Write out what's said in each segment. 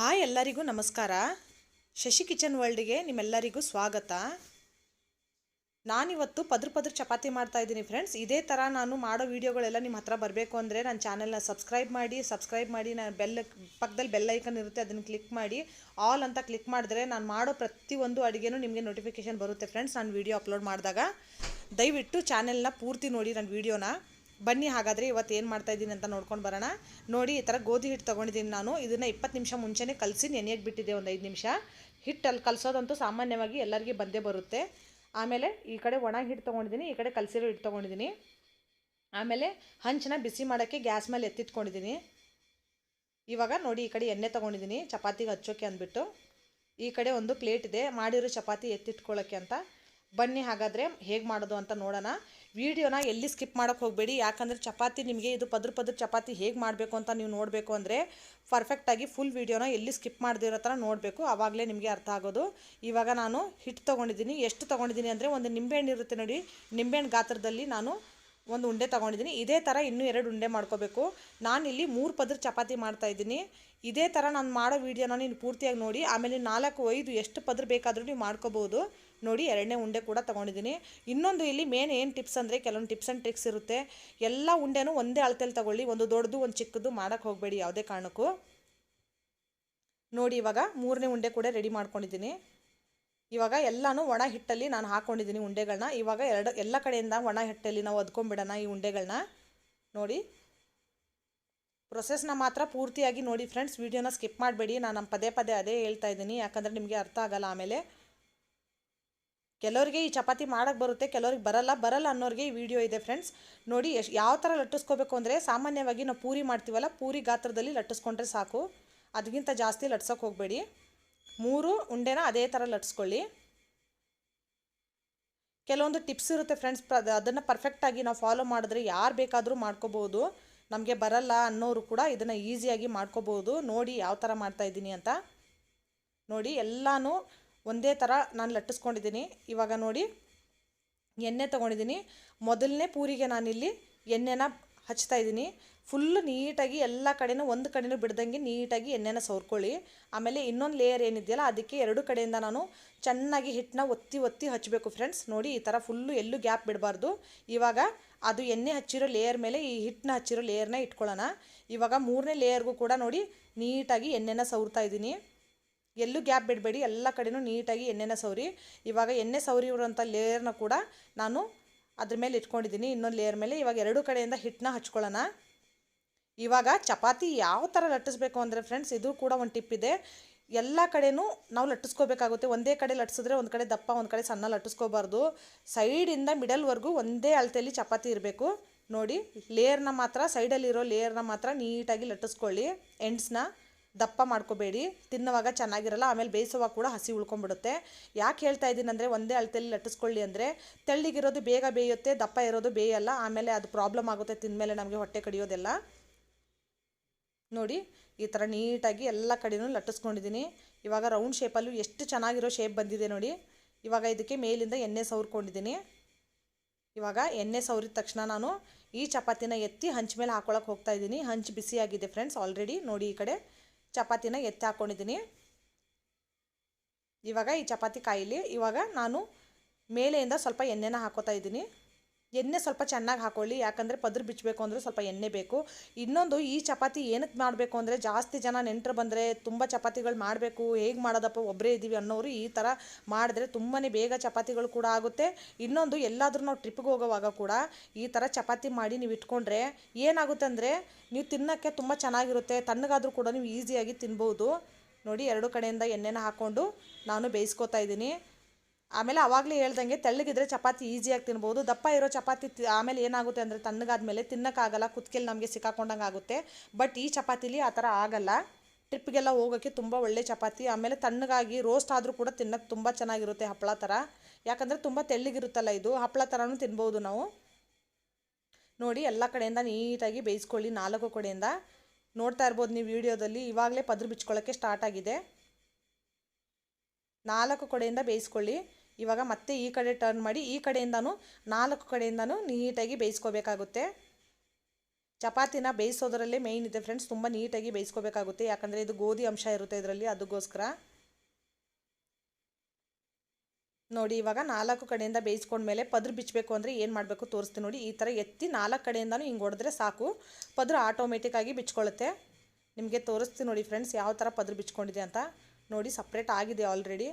Hi ಎಲ್ಲರಿಗೂ ನಮಸ್ಕಾರ. Shashi kitchen ವರ್ಲ್ಡ್ಗೆ ನಿಮ್ಮೆಲ್ಲರಿಗೂ ಸ್ವಾಗತ. ನಾನಿವತ್ತು ಪದ್ರ ಪದ್ರ ಚಪಾತಿ ಮಾಡ್ತಾ ಇದ್ದೀನಿ ಫ್ರೆಂಡ್ಸ್. ಇದೇ ಥರ ನಾನು ಮಾಡೋ ವೀಡಿಯೋಗಳೆಲ್ಲ ನಿಮ್ಮ ಹತ್ರ ಬರಬೇಕು ಅಂದರೆ ನನ್ನ ಚಾನಲ್ನ ಸಬ್ಸ್ಕ್ರೈಬ್ ಮಾಡಿ ಸಬ್ಸ್ಕ್ರೈಬ್ ಮಾಡಿ ನಾನು ಬೆಲ್ ಪಕ್ಕದಲ್ಲಿ ಬೆಲ್ ಐಕನ್ ಇರುತ್ತೆ ಅದನ್ನು ಕ್ಲಿಕ್ ಮಾಡಿ. ಆಲ್ ಅಂತ ಕ್ಲಿಕ್ ಮಾಡಿದ್ರೆ ನಾನು ಮಾಡೋ ಪ್ರತಿಯೊಂದು ಅಡುಗೆನೂ ನಿಮಗೆ ನೋಟಿಫಿಕೇಶನ್ ಬರುತ್ತೆ ಫ್ರೆಂಡ್ಸ್. ನಾನು ವೀಡಿಯೋ ಅಪ್ಲೋಡ್ ಮಾಡಿದಾಗ ದಯವಿಟ್ಟು ಚಾನೆಲ್ನ ಪೂರ್ತಿ ನೋಡಿ ನನ್ನ ವೀಡಿಯೋನ. ಬನ್ನಿ, ಹಾಗಾದರೆ ಇವತ್ತು ಏನು ಮಾಡ್ತಾ ಇದ್ದೀನಿ ಅಂತ ನೋಡ್ಕೊಂಡು ಬರೋಣ. ನೋಡಿ, ಈ ಥರ ಗೋಧಿ ಹಿಟ್ಟು ತೊಗೊಂಡಿದ್ದೀನಿ ನಾನು. ಇದನ್ನು ಇಪ್ಪತ್ತು ನಿಮಿಷ ಮುಂಚೆನೇ ಕಲಸಿ ನೆನೆಯಕ್ಕೆ ಬಿಟ್ಟಿದ್ದೆ ಒಂದು ಐದು ನಿಮಿಷ. ಹಿಟ್ಟಲ್ಲಿ ಕಲಸೋದಂತೂ ಸಾಮಾನ್ಯವಾಗಿ ಎಲ್ಲರಿಗೆ ಬಂದೇ ಬರುತ್ತೆ. ಆಮೇಲೆ ಈ ಕಡೆ ಒಣ ಹಿಟ್ಟು ತೊಗೊಂಡಿದ್ದೀನಿ, ಈ ಕಡೆ ಕಲಸಿರೋ ಹಿಟ್ಟು ತೊಗೊಂಡಿದ್ದೀನಿ. ಆಮೇಲೆ ಹಂಚನ ಬಿಸಿ ಮಾಡೋಕ್ಕೆ ಗ್ಯಾಸ್ ಮೇಲೆ ಎತ್ತಿಟ್ಕೊಂಡಿದ್ದೀನಿ. ಇವಾಗ ನೋಡಿ, ಈ ಕಡೆ ಎಣ್ಣೆ ತೊಗೊಂಡಿದ್ದೀನಿ, ಚಪಾತಿಗೆ ಹಚ್ಚೋಕ್ಕೆ ಅಂದ್ಬಿಟ್ಟು. ಈ ಕಡೆ ಒಂದು ಪ್ಲೇಟ್ ಇದೆ, ಮಾಡಿರೋ ಚಪಾತಿ ಎತ್ತಿಟ್ಕೊಳ್ಳೋಕ್ಕೆ ಅಂತ. ಬನ್ನಿ ಹಾಗಾದರೆ ಹೇಗೆ ಮಾಡೋದು ಅಂತ ನೋಡೋಣ. ವಿಡಿಯೋನ ಎಲ್ಲಿ ಸ್ಕಿಪ್ ಮಾಡೋಕ್ಕೆ ಹೋಗಬೇಡಿ. ಯಾಕಂದರೆ ಚಪಾತಿ ನಿಮಗೆ ಇದು ಪದ್ರ ಪದ್ರ ಚಪಾತಿ ಹೇಗೆ ಮಾಡಬೇಕು ಅಂತ ನೀವು ನೋಡಬೇಕು ಅಂದರೆ ಪರ್ಫೆಕ್ಟಾಗಿ ಫುಲ್ ವಿಡಿಯೋನ ಎಲ್ಲಿ ಸ್ಕಿಪ್ ಮಾಡದಿರೋ ಥರ ನೋಡಬೇಕು. ಆವಾಗಲೇ ನಿಮಗೆ ಅರ್ಥ ಆಗೋದು. ಇವಾಗ ನಾನು ಹಿಟ್ಟು ತೊಗೊಂಡಿದ್ದೀನಿ. ಎಷ್ಟು ತೊಗೊಂಡಿದ್ದೀನಿ ಅಂದರೆ ಒಂದು ನಿಂಬೆಹಣ್ಣು ಇರುತ್ತೆ ನೋಡಿ. ನಿಂಬೆಹಣ್ಣು ಗಾತ್ರದಲ್ಲಿ ನಾನು ಒಂದು ಉಂಡೆ ತೊಗೊಂಡಿದ್ದೀನಿ. ಇದೇ ಥರ ಇನ್ನೂ ಎರಡು ಉಂಡೆ ಮಾಡ್ಕೋಬೇಕು. ನಾನಿಲ್ಲಿ ಮೂರು ಪದ್ರ ಚಪಾತಿ ಮಾಡ್ತಾಯಿದ್ದೀನಿ ಇದೇ ಥರ ನಾನು ಮಾಡೋ ವೀಡಿಯೋನ ನೀನು ಪೂರ್ತಿಯಾಗಿ ನೋಡಿ. ಆಮೇಲೆ ನಾಲ್ಕು, ಐದು, ಎಷ್ಟು ಪದ್ರ ಬೇಕಾದರೂ ನೀವು ಮಾಡ್ಕೋಬೋದು. ನೋಡಿ ಎರಡನೇ ಉಂಡೆ ಕೂಡ ತೊಗೊಂಡಿದ್ದೀನಿ. ಇನ್ನೊಂದು ಇಲ್ಲಿ ಮೇನ್ ಏನು ಟಿಪ್ಸ್ ಅಂದರೆ ಕೆಲವೊಂದು ಟಿಪ್ಸ್ ಆ್ಯಂಡ್ ಟ್ರಿಕ್ಸ್ ಇರುತ್ತೆ. ಎಲ್ಲ ಉಂಡೆನೂ ಒಂದೇ ಅಳತೆಯಲ್ಲಿ ತಗೊಳ್ಳಿ. ಒಂದು ದೊಡ್ಡದು, ಒಂದು ಚಿಕ್ಕದು ಮಾಡೋಕ್ಕೆ ಹೋಗಬೇಡಿ ಯಾವುದೇ ಕಾರಣಕ್ಕೂ. ನೋಡಿ ಇವಾಗ ಮೂರನೇ ಉಂಡೆ ಕೂಡ ರೆಡಿ ಮಾಡ್ಕೊಂಡಿದ್ದೀನಿ. ಇವಾಗ ಎಲ್ಲನೂ ಒಣ ಹಿಟ್ಟಲ್ಲಿ ನಾನು ಹಾಕ್ಕೊಂಡಿದ್ದೀನಿ ಉಂಡೆಗಳನ್ನ ಇವಾಗ ಎರಡು, ಎಲ್ಲ ಕಡೆಯಿಂದ ಒಣ ಹಿಟ್ಟಲ್ಲಿ ನಾವು ಒದ್ಕೊಂಡ್ಬಿಡೋಣ ಈ ಉಂಡೆಗಳನ್ನ ನೋಡಿ. ಪ್ರೊಸೆಸ್ನ ಮಾತ್ರ ಪೂರ್ತಿಯಾಗಿ ನೋಡಿ ಫ್ರೆಂಡ್ಸ್ ವೀಡಿಯೋನ ಸ್ಕಿಪ್ ಮಾಡಬೇಡಿ. ನಾನು ಪದೇ ಪದೇ ಅದೇ ಹೇಳ್ತಾ ಇದ್ದೀನಿ. ಯಾಕಂದರೆ ನಿಮಗೆ ಅರ್ಥ ಆಗಲ್ಲ ಆಮೇಲೆ. ಕೆಲವರಿಗೆ ಈ ಚಪಾತಿ ಮಾಡೋಕ್ಕೆ ಬರುತ್ತೆ, ಕೆಲವ್ರಿಗೆ ಬರಲ್ಲ ಬರಲ್ಲ ಅನ್ನೋರಿಗೆ ಈ ವಿಡಿಯೋ ಇದೆ ಫ್ರೆಂಡ್ಸ್ ನೋಡಿ ಎಷ್ಟು ಯಾವ ಥರ ಲಟ್ಟಿಸ್ಕೋಬೇಕು ಅಂದರೆ ಸಾಮಾನ್ಯವಾಗಿ ನಾವು ಪೂರಿ ಮಾಡ್ತೀವಲ್ಲ, ಪೂರಿ ಗಾತ್ರದಲ್ಲಿ ಲಟ್ಟಿಸ್ಕೊಂಡ್ರೆ ಸಾಕು. ಅದಕ್ಕಿಂತ ಜಾಸ್ತಿ ಲಟ್ಸೋಕೆ ಹೋಗಬೇಡಿ. ಮೂರು ಉಂಡೆನ ಅದೇ ಥರ ಲಟ್ಸ್ಕೊಳ್ಳಿ. ಕೆಲವೊಂದು ಟಿಪ್ಸ್ ಇರುತ್ತೆ ಫ್ರೆಂಡ್ಸ್ ಪ್ರ, ಅದನ್ನು ಪರ್ಫೆಕ್ಟಾಗಿ ನಾವು ಫಾಲೋ ಮಾಡಿದ್ರೆ ಯಾರು ಬೇಕಾದರೂ ಮಾಡ್ಕೋಬೋದು. ನಮಗೆ ಬರಲ್ಲ ಅನ್ನೋರು ಕೂಡ ಇದನ್ನು ಈಸಿಯಾಗಿ ಮಾಡ್ಕೋಬೋದು. ನೋಡಿ ಯಾವ ಥರ ಮಾಡ್ತಾಯಿದ್ದೀನಿ ಅಂತ. ನೋಡಿ, ಎಲ್ಲನೂ ಒಂದೇ ಥರ ನಾನು ಲಟ್ಟಿಸ್ಕೊಂಡಿದ್ದೀನಿ. ಇವಾಗ ನೋಡಿ, ಎಣ್ಣೆ ತೊಗೊಂಡಿದ್ದೀನಿ. ಮೊದಲನೇ ಪೂರಿಗೆ ನಾನಿಲ್ಲಿ ಎಣ್ಣೆನ ಹಚ್ತಾ ಇದ್ದೀನಿ. ಫುಲ್ಲು ನೀಟಾಗಿ ಎಲ್ಲ ಕಡೆನೂ ಒಂದು ಕಡೆನೂ ಬಿಡ್ದಂಗೆ ನೀಟಾಗಿ ಎಣ್ಣೆನ ಸವರ್ಕೊಳ್ಳಿ. ಆಮೇಲೆ ಇನ್ನೊಂದು ಲೇಯರ್ ಏನಿದೆಯಲ್ಲ, ಅದಕ್ಕೆ ಎರಡು ಕಡೆಯಿಂದ ನಾನು ಚೆನ್ನಾಗಿ ಹಿಟ್ಟನ್ನ ಒತ್ತಿ ಒತ್ತಿ ಹಚ್ಚಬೇಕು ಫ್ರೆಂಡ್ಸ್ ನೋಡಿ, ಈ ಥರ ಫುಲ್ಲು ಎಲ್ಲೂ ಗ್ಯಾಪ್ ಬಿಡಬಾರ್ದು. ಇವಾಗ ಅದು ಎಣ್ಣೆ ಹಚ್ಚಿರೋ ಲೇಯರ್ ಮೇಲೆ ಈ ಹಿಟ್ಟನ್ನ ಹಚ್ಚಿರೋ ಲೇಯರ್ನ ಇಟ್ಕೊಳ್ಳೋಣ. ಇವಾಗ ಮೂರನೇ ಲೇಯರ್ಗೂ ಕೂಡ ನೋಡಿ, ನೀಟಾಗಿ ಎಣ್ಣೆನ ಸವರ್ತಾ ಇದ್ದೀನಿ. ಎಲ್ಲೂ ಗ್ಯಾಪ್ ಬಿಡಬೇಡಿ. ಎಲ್ಲ ಕಡೆನೂ ನೀಟಾಗಿ ಎಣ್ಣೆನ ಸವರಿ. ಇವಾಗ ಎಣ್ಣೆ ಸವರಿರೋಂಥ ಲೇಯರ್ನ ಕೂಡ ನಾನು ಅದ್ರ ಮೇಲೆ ಇಟ್ಕೊಂಡಿದ್ದೀನಿ. ಇನ್ನೊಂದು ಲೇಯರ್ ಮೇಲೆ. ಇವಾಗ ಎರಡು ಕಡೆಯಿಂದ ಹಿಟ್ಟನ್ನ ಹಚ್ಕೊಳ್ಳೋಣ. ಇವಾಗ ಚಪಾತಿ ಯಾವ ಥರ ಲಟ್ಟಿಸ್ಬೇಕು ಅಂದರೆ ಫ್ರೆಂಡ್ಸ್ ಇದು ಕೂಡ ಒಂದು ಟಿಪ್ ಇದೆ. ಎಲ್ಲ ಕಡೆನೂ ನಾವು ಲಟ್ಟಿಸ್ಕೋಬೇಕಾಗುತ್ತೆ. ಒಂದೇ ಕಡೆ ಲಟ್ಟಿಸಿದ್ರೆ ಒಂದು ಕಡೆ ದಪ್ಪ, ಒಂದು ಕಡೆ ಸಣ್ಣ ಲಟ್ಟಿಸ್ಕೋಬಾರ್ದು. ಸೈಡಿಂದ ಮಿಡಲ್ವರೆಗೂ ಒಂದೇ ಅಳತೆಯಲ್ಲಿ ಚಪಾತಿ ಇರಬೇಕು. ನೋಡಿ ಲೇಯರ್ನ ಮಾತ್ರ ಸೈಡಲ್ಲಿರೋ ಲೇಯರ್ನ ಮಾತ್ರ ನೀಟಾಗಿ ಲಟ್ಟಿಸ್ಕೊಳ್ಳಿ. ಎಂಡ್ಸ್ನ ದಪ್ಪ ಮಾಡ್ಕೋಬೇಡಿ, ತಿನ್ನುವಾಗ ಚೆನ್ನಾಗಿರಲ್ಲ, ಆಮೇಲೆ ಬೇಯಿಸುವಾಗ ಕೂಡ ಹಸಿ ಉಳ್ಕೊಂಬಿಡುತ್ತೆ ಯಾಕೆ ಹೇಳ್ತಾ ಇದ್ದೀನಿ ಅಂದರೆ ಒಂದೇ ಅಳತೆಯಲ್ಲಿ ಲಟ್ಟಿಸ್ಕೊಳ್ಳಿ ಅಂದರೆ ತೆಳ್ಳಿಗಿರೋದು ಬೇಗ ಬೇಯುತ್ತೆ, ದಪ್ಪ ಇರೋದು ಬೇಯಲ್ಲ, ಆಮೇಲೆ ಅದು ಪ್ರಾಬ್ಲಮ್ ಆಗುತ್ತೆ, ತಿಂದಮೇಲೆ ನಮಗೆ ಹೊಟ್ಟೆ ಕಡಿಯೋದೆಲ್ಲ. ನೋಡಿ, ಈ ಥರ ನೀಟಾಗಿ ಎಲ್ಲ ಕಡೆಯೂ ಲಟ್ಟಿಸ್ಕೊಂಡಿದ್ದೀನಿ. ಇವಾಗ ರೌಂಡ್ ಶೇಪಲ್ಲೂ ಎಷ್ಟು ಚೆನ್ನಾಗಿರೋ ಶೇಪ್ ಬಂದಿದೆ ನೋಡಿ. ಇವಾಗ ಇದಕ್ಕೆ ಮೇಲಿಂದ ಎಣ್ಣೆ ಸವರ್ಕೊಂಡಿದ್ದೀನಿ. ಇವಾಗ ಎಣ್ಣೆ ಸವರಿದ ತಕ್ಷಣ ನಾನು ಈ ಚಪಾತಿನ ಎತ್ತಿ ಹಂಚ್ ಮೇಲೆ ಹಾಕೊಳಕ್ಕೆ ಹೋಗ್ತಾ ಇದ್ದೀನಿ. ಹಂಚು ಬಿಸಿಯಾಗಿದೆ ಫ್ರೆಂಡ್ಸ್ ಆಲ್ರೆಡಿ ನೋಡಿ ಈ ಕಡೆ. ಚಪಾತಿನ ಎತ್ತಿ ಹಾಕ್ಕೊಂಡಿದ್ದೀನಿ ಇವಾಗ ಈ ಚಪಾತಿ ಕಾಯಿಲಿ ಇವಾಗ ನಾನು ಮೇಲೆಯಿಂದ ಸ್ವಲ್ಪ ಎಣ್ಣೆನ ಹಾಕೋತಾ ಇದ್ದೀನಿ. ಎಣ್ಣೆ ಸ್ವಲ್ಪ ಚೆನ್ನಾಗಿ ಹಾಕೊಳ್ಳಿ, ಯಾಕಂದರೆ ಪದ್ರ ಬಿಚ್ಚಬೇಕು ಅಂದರೆ ಸ್ವಲ್ಪ ಎಣ್ಣೆ ಬೇಕು. ಇನ್ನೊಂದು, ಈ ಚಪಾತಿ ಏನಕ್ಕೆ ಮಾಡಬೇಕು ಅಂದರೆ ಜಾಸ್ತಿ ಜನ ನೆಂಟರು ಬಂದರೆ ತುಂಬ ಚಪಾತಿಗಳು ಮಾಡಬೇಕು, ಹೇಗೆ ಮಾಡೋದಪ್ಪ ಒಬ್ಬರೇ ಇದ್ದೀವಿ ಅನ್ನೋರು ಈ ಥರ ಮಾಡಿದ್ರೆ ತುಂಬಾ ಬೇಗ ಚಪಾತಿಗಳು ಕೂಡ ಆಗುತ್ತೆ. ಇನ್ನೊಂದು, ಎಲ್ಲಾದರೂ ನಾವು ಟ್ರಿಪ್ಗೆ ಹೋಗೋವಾಗ ಕೂಡ ಈ ಥರ ಚಪಾತಿ ಮಾಡಿ ನೀವು ಇಟ್ಕೊಂಡ್ರೆ ಏನಾಗುತ್ತೆ ಅಂದರೆ ನೀವು ತಿನ್ನೋಕ್ಕೆ ತುಂಬ ಚೆನ್ನಾಗಿರುತ್ತೆ, ತಣ್ಣಗಾದರೂ ಕೂಡ ನೀವು ಈಸಿಯಾಗಿ ತಿನ್ಬೋದು. ನೋಡಿ, ಎರಡು ಕಡೆಯಿಂದ ಎಣ್ಣೆನ ಹಾಕ್ಕೊಂಡು ನಾನು ಬೇಯಿಸ್ಕೊತಾ ಇದ್ದೀನಿ. ಆಮೇಲೆ ಆವಾಗಲೇ ಹೇಳ್ದಂಗೆ ತೆಳ್ಳಗಿದ್ರೆ ಚಪಾತಿ ಈಸಿಯಾಗಿ ತಿನ್ಬೋದು. ದಪ್ಪ ಇರೋ ಚಪಾತಿ ಆಮೇಲೆ ಏನಾಗುತ್ತೆ ಅಂದರೆ ತಣ್ಣಗಾದ್ಮೇಲೆ ತಿನ್ನೋಕ್ಕಾಗಲ್ಲ ಕುತ್ಕೆಲ್ಲಿ ನಮಗೆ ಸಿಕ್ಕಾಕೊಂಡಂಗೆ ಆಗುತ್ತೆ. ಬಟ್ ಈ ಚಪಾತಿಲಿ ಆ ಥರ ಆಗಲ್ಲ. ಟ್ರಿಪ್ಗೆಲ್ಲ ಹೋಗೋಕ್ಕೆ ತುಂಬ ಒಳ್ಳೆ ಚಪಾತಿ. ಆಮೇಲೆ ತಣ್ಣಗಾಗಿ ರೋಸ್ಟ್ ಆದರೂ ಕೂಡ ತಿನ್ನೋಕ್ಕೆ ತುಂಬ ಚೆನ್ನಾಗಿರುತ್ತೆ ಹಪ್ಪಳ ಥರ. ಯಾಕಂದರೆ ತುಂಬ ತೆಳ್ಳಗಿರುತ್ತಲ್ಲ ಇದು. ಹಪ್ಪಳ ಥರನೂ ತಿನ್ಬೋದು ನಾವು. ನೋಡಿ, ಎಲ್ಲ ಕಡೆಯಿಂದ ನೀಟಾಗಿ ಬೇಯಿಸ್ಕೊಳ್ಳಿ ನಾಲ್ಕು ಕಡೆಯಿಂದ. ನೋಡ್ತಾ ಇರ್ಬೋದು ನೀವು ವಿಡಿಯೋದಲ್ಲಿ. ಇವಾಗಲೇ ಪದ್ರ ಬಿಚ್ಕೊಳ್ಳೋಕ್ಕೆ ಸ್ಟಾರ್ಟ್ ಆಗಿದೆ. ನಾಲ್ಕು ಕಡೆಯಿಂದ ಬೇಯಿಸ್ಕೊಳ್ಳಿ. ಇವಾಗ ಮತ್ತೆ ಈ ಕಡೆ ಟರ್ನ್ ಮಾಡಿ ಈ ಕಡೆಯಿಂದನೂ ನಾಲ್ಕು ಕಡೆಯಿಂದನೂ ನೀಟಾಗಿ ಬೇಯಿಸ್ಕೋಬೇಕಾಗುತ್ತೆ. ಚಪಾತಿನ ಬೇಯಿಸೋದ್ರಲ್ಲೇ ಮೇಯ್ನ್ ಇದೆ ಫ್ರೆಂಡ್ಸ್ ತುಂಬ ನೀಟಾಗಿ ಬೇಯಿಸ್ಕೋಬೇಕಾಗುತ್ತೆ. ಯಾಕಂದರೆ ಇದು ಗೋಧಿ ಅಂಶ ಇರುತ್ತೆ ಇದರಲ್ಲಿ ಅದಕ್ಕೋಸ್ಕರ ನೋಡಿ, ಇವಾಗ ನಾಲ್ಕು ಕಡೆಯಿಂದ ಬೇಯಿಸ್ಕೊಂಡ್ಮೇಲೆ ಪದ್ರ ಬಿಚ್ಚಬೇಕು ಅಂದರೆ ಏನು ಮಾಡಬೇಕು ತೋರಿಸ್ತೀನಿ ನೋಡಿ. ಈ ಥರ ಎತ್ತಿ ನಾಲ್ಕು ಕಡೆಯಿಂದನೂ ಹಿಂಗೆ ಹೊಡೆದ್ರೆ ಸಾಕು. ಪದ್ರ ಆಟೋಮೆಟಿಕ್ಕಾಗಿ ಬಿಚ್ಕೊಳ್ಳುತ್ತೆ ನಿಮಗೆ ತೋರಿಸ್ತೀನಿ ನೋಡಿ ಫ್ರೆಂಡ್ಸ್ ಯಾವ ಥರ ಪದ್ರ ಬಿಚ್ಕೊಂಡಿದೆ ಅಂತ. ನೋಡಿ ಸಪ್ರೇಟ್ ಆಗಿದೆ ಆಲ್ರೆಡಿ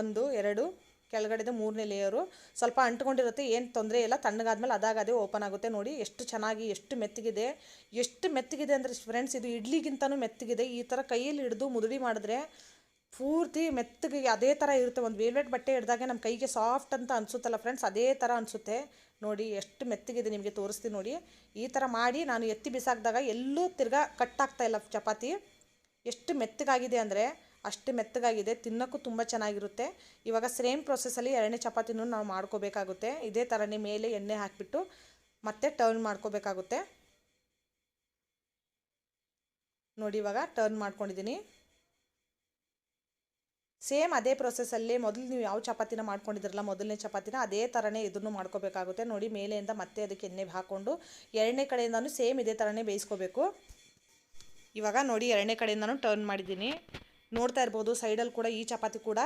ಒಂದು, ಎರಡು, ಕೆಳಗಡೆದು ಮೂರನೇ ಲೇಯರು ಸ್ವಲ್ಪ ಅಂಟ್ಕೊಂಡಿರುತ್ತೆ, ಏನು ತೊಂದರೆ ಇಲ್ಲ, ತಣ್ಣಗಾದ್ಮೇಲೆ ಅದಾಗದೇ ಓಪನ್ ಆಗುತ್ತೆ ನೋಡಿ. ಎಷ್ಟು ಚೆನ್ನಾಗಿ, ಎಷ್ಟು ಮೆತ್ತಗಿದೆ. ಎಷ್ಟು ಮೆತ್ತಗಿದೆ ಅಂದರೆ ಫ್ರೆಂಡ್ಸ್ ಇದು ಇಡ್ಲಿಗಿಂತನೂ ಮೆತ್ತಗಿದೆ. ಈ ಥರ ಕೈಯಲ್ಲಿ ಹಿಡಿದು ಮುದುಡಿ ಮಾಡಿದ್ರೆ ಪೂರ್ತಿ ಮೆತ್ತಗೆ, ಅದೇ ಥರ ಇರುತ್ತೆ. ಒಂದು ವೇಲ್ವೆಟ್ ಬಟ್ಟೆ ಹಿಡಿದಾಗ ನಮ್ಮ ಕೈಗೆ ಸಾಫ್ಟ್ ಅಂತ ಅನಿಸುತ್ತಲ್ಲ ಫ್ರೆಂಡ್ಸ್ ಅದೇ ಥರ ಅನಿಸುತ್ತೆ. ನೋಡಿ, ಎಷ್ಟು ಮೆತ್ತಗಿದೆ ನಿಮಗೆ ತೋರಿಸ್ತೀನಿ ನೋಡಿ. ಈ ಥರ ಮಾಡಿ ನಾನು ಎತ್ತಿ ಬಿಸಾಕಿದಾಗ ಎಲ್ಲೂ ತಿರ್ಗಾ ಕಟ್ಟಾಗ್ತಾ ಇಲ್ಲ ಚಪಾತಿ. ಎಷ್ಟು ಮೆತ್ತಗಾಗಿದೆ ಅಂದರೆ ಅಷ್ಟು ಮೆತ್ತಗಾಗಿದೆ, ತಿನ್ನೋಕ್ಕೂ ತುಂಬ ಚೆನ್ನಾಗಿರುತ್ತೆ. ಇವಾಗ ಸೇಮ್ ಪ್ರೊಸೆಸಲ್ಲಿ ಎರಡನೇ ಚಪಾತಿನೂ ನಾವು ಮಾಡ್ಕೋಬೇಕಾಗುತ್ತೆ. ಇದೇ ಥರನೇ ಮೇಲೆ ಎಣ್ಣೆ ಹಾಕಿಬಿಟ್ಟು ಮತ್ತೆ ಟರ್ನ್ ಮಾಡ್ಕೋಬೇಕಾಗುತ್ತೆ. ನೋಡಿ ಇವಾಗ ಟರ್ನ್ ಮಾಡ್ಕೊಂಡಿದ್ದೀನಿ. ಸೇಮ್ ಅದೇ ಪ್ರೊಸೆಸಲ್ಲಿ ಮೊದಲು ನೀವು ಯಾವ ಚಪಾತಿನ ಮಾಡ್ಕೊಂಡಿದ್ರಲ್ಲ, ಮೊದಲನೇ ಚಪಾತಿನ ಅದೇ ಥರನೇ ಇದನ್ನು ಮಾಡ್ಕೋಬೇಕಾಗುತ್ತೆ. ನೋಡಿ ಮೇಲೆಯಿಂದ ಮತ್ತೆ ಅದಕ್ಕೆ ಎಣ್ಣೆ ಹಾಕ್ಕೊಂಡು ಎರಡನೇ ಕಡೆಯಿಂದನೂ ಸೇಮ್ ಇದೇ ಥರನೇ ಬೇಯಿಸ್ಕೋಬೇಕು. ಇವಾಗ ನೋಡಿ ಎರಡನೇ ಕಡೆಯಿಂದನೂ ಟರ್ನ್ ಮಾಡಿದ್ದೀನಿ. ನೋಡ್ತಾ ಇರ್ಬೋದು ಸೈಡಲ್ಲಿ ಕೂಡ ಈ ಚಪಾತಿ ಕೂಡ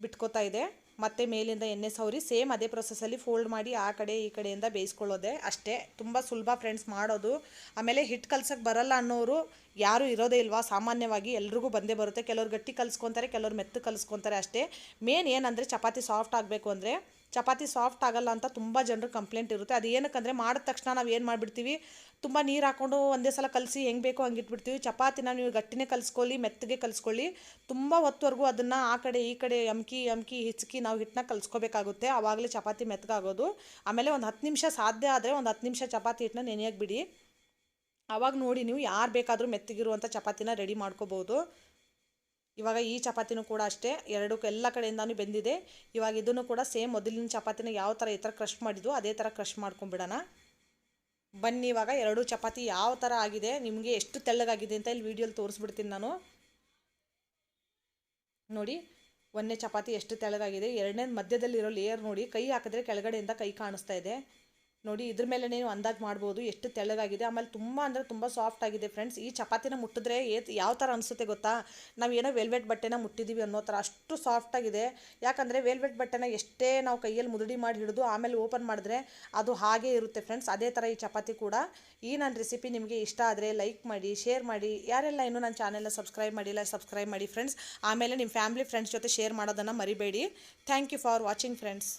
ಬಿಟ್ಕೋತಾ ಇದೆ. ಮತ್ತೆ ಮೇಲಿಂದ ಎಣ್ಣೆ ಸೌರಿ ಸೇಮ್ ಅದೇ ಪ್ರೊಸೆಸಲ್ಲಿ ಫೋಲ್ಡ್ ಮಾಡಿ ಆ ಕಡೆ ಈ ಕಡೆಯಿಂದ ಬೇಯಿಸ್ಕೊಳ್ಳೋದೆ ಅಷ್ಟೇ. ತುಂಬ ಸುಲಭ ಫ್ರೆಂಡ್ಸ್ ಮಾಡೋದು. ಆಮೇಲೆ ಹಿಟ್ಟು ಕಲ್ಸೋಕ್ಕೆ ಬರಲ್ಲ ಅನ್ನೋರು ಯಾರೂ ಇರೋದೇ ಇಲ್ವಾ? ಸಾಮಾನ್ಯವಾಗಿ ಎಲ್ರಿಗೂ ಬಂದೇ ಬರುತ್ತೆ. ಕೆಲವ್ರು ಗಟ್ಟಿ ಕಲ್ಸ್ಕೊತಾರೆ, ಕೆಲವ್ರು ಮೆತ್ತ ಕಲಿಸ್ಕೊತಾರೆ ಅಷ್ಟೇ. ಮೇನ್ ಏನಂದರೆ ಚಪಾತಿ ಸಾಫ್ಟ್ ಆಗಬೇಕು ಅಂದರೆ ಚಪಾತಿ ಸಾಫ್ಟ್ ಆಗಲ್ಲ ಅಂತ ತುಂಬ ಜನರು ಕಂಪ್ಲೇಂಟ್ ಇರುತ್ತೆ. ಅದು ಏನಕ್ಕಂದರೆ ಮಾಡಿದ ತಕ್ಷಣ ನಾವು ಏನು ಮಾಡಿಬಿಡ್ತೀವಿ? ತುಂಬ ನೀರು ಹಾಕ್ಕೊಂಡು ಒಂದೇ ಸಲ ಕಲಸಿ ಹೆಂಗೆ ಬೇಕೋ ಹಂಗೆ ಇಟ್ಬಿಡ್ತೀವಿ. ಚಪಾತಿನ ನೀವು ಗಟ್ಟಿನೇ ಕಲಿಸ್ಕೊಳ್ಳಿ, ಮೆತ್ತಗೆ ಕಲಿಸ್ಕೊಳ್ಳಿ. ತುಂಬ ಹೊತ್ತುವರೆಗೂ ಅದನ್ನು ಆ ಕಡೆ, ಈ ಕಡೆ ಅಮ್ಕಿ ಅಮ್ಕಿ, ಹಿಚ್ಕಿ ನಾವು ಹಿಟ್ಟನ್ನ ಕಲಿಸ್ಕೋಬೇಕಾಗುತ್ತೆ. ಆವಾಗಲೇ ಚಪಾತಿ ಮೆತ್ತಗಾಗೋದು. ಆಮೇಲೆ ಒಂದು ಹತ್ತು ನಿಮಿಷ ಸಾಧ್ಯ ಆದರೆ ಒಂದು ಹತ್ತು ನಿಮಿಷ ಚಪಾತಿ ಹಿಟ್ಟನ್ನ ನೆನೆಯಕ್ಕೆ ಬಿಡಿ. ಆವಾಗ ನೋಡಿ ನೀವು ಯಾರು ಬೇಕಾದರೂ ಮೆತ್ತಗಿರುವಂಥ ಚಪಾತಿನ ರೆಡಿ ಮಾಡ್ಕೋಬೋದು. ಇವಾಗ ಈ ಚಪಾತಿನೂ ಕೂಡ ಅಷ್ಟೇ ಎರಡು ಎಲ್ಲ ಕಡೆಯಿಂದನೂ ಬೆಂದಿದೆ. ಇವಾಗ ಇದನ್ನು ಕೂಡ ಸೇಮ್ ಮೊದಲಿನ ಚಪಾತಿನ ಯಾವ ಥರ ಈ ಥರ ಕ್ರಶ್ ಮಾಡಿದ್ವು ಅದೇ ಥರ ಕ್ರಶ್ ಮಾಡ್ಕೊಂಬಿಡೋಣ. ಬನ್ನಿ ಇವಾಗ ಎರಡು ಚಪಾತಿ ಯಾವ ಥರ ಆಗಿದೆ, ನಿಮಗೆ ಎಷ್ಟು ತೆಳ್ಳಗಾಗಿದೆ ಅಂತ ಇಲ್ಲಿ ವೀಡಿಯೋಲಿ ತೋರಿಸ್ಬಿಡ್ತೀನಿ ನಾನು. ನೋಡಿ, ಒಂದನೇ ಚಪಾತಿ ಎಷ್ಟು ತೆಳ್ಳಗಾಗಿದೆ ಎರಡನೇ ಮಧ್ಯದಲ್ಲಿರೋ ಲೇಯರ್ ನೋಡಿ, ಕೈ ಹಾಕಿದ್ರೆ ಕೆಳಗಡೆಯಿಂದ ಕೈ ಕಾಣಿಸ್ತಾ ಇದೆ. ನೋಡಿ, ಇದ್ರ ಮೇಲೆ ನೀವು ಅಂದಾಜು ಮಾಡ್ಬೋದು, ಎಷ್ಟು ತೆಳ್ಳಗಾಗಿದೆ. ಆಮೇಲೆ ತುಂಬ ಅಂದರೆ ತುಂಬ ಸಾಫ್ಟ್ ಆಗಿದೆ ಫ್ರೆಂಡ್ಸ್ ಈ ಚಪಾತಿನ ಮುಟ್ಟಿದ್ರೆ ಏತ್ ಯಾವ ಥರ ಅನಿಸುತ್ತೆ ಗೊತ್ತಾ? ನಾವು ಏನೋ ವೆಲ್ವೆಟ್ ಬಟ್ಟೆನ ಮುಟ್ಟಿದ್ದೀವಿ ಅನ್ನೋ ಥರ ಅಷ್ಟು ಸಾಫ್ಟಾಗಿದೆ ಯಾಕಂದರೆ ವೆಲ್ವೆಟ್ ಬಟ್ಟೆನ ಎಷ್ಟೇ ನಾವು ಕೈಯಲ್ಲಿ ಮುದುಡಿ ಮಾಡಿ ಹಿಡಿದು ಆಮೇಲೆ ಓಪನ್ ಮಾಡಿದ್ರೆ ಅದು ಹಾಗೇ ಇರುತ್ತೆ ಫ್ರೆಂಡ್ಸ್ ಅದೇ ಥರ ಈ ಚಪಾತಿ ಕೂಡ. ಈ ನನ್ನ ರೆಸಿಪಿ ನಿಮಗೆ ಇಷ್ಟ ಆದರೆ ಲೈಕ್ ಮಾಡಿ ಶೇರ್ ಮಾಡಿ. ಯಾರೆಲ್ಲ ಇನ್ನೂ ನನ್ನ ಚಾನೆಲ್ನ ಸಬ್ಸ್ಕ್ರೈಬ್ ಮಾಡಿಲ್ಲ ಸಬ್ಸ್ಕ್ರೈಬ್ ಮಾಡಿ ಫ್ರೆಂಡ್ಸ್ ಆಮೇಲೆ ನಿಮ್ಮ ಫ್ಯಾಮಿಲಿ ಫ್ರೆಂಡ್ಸ್ ಜೊತೆ ಶೇರ್ ಮಾಡೋದನ್ನು ಮರಿಬೇಡಿ. Thank you for watching friends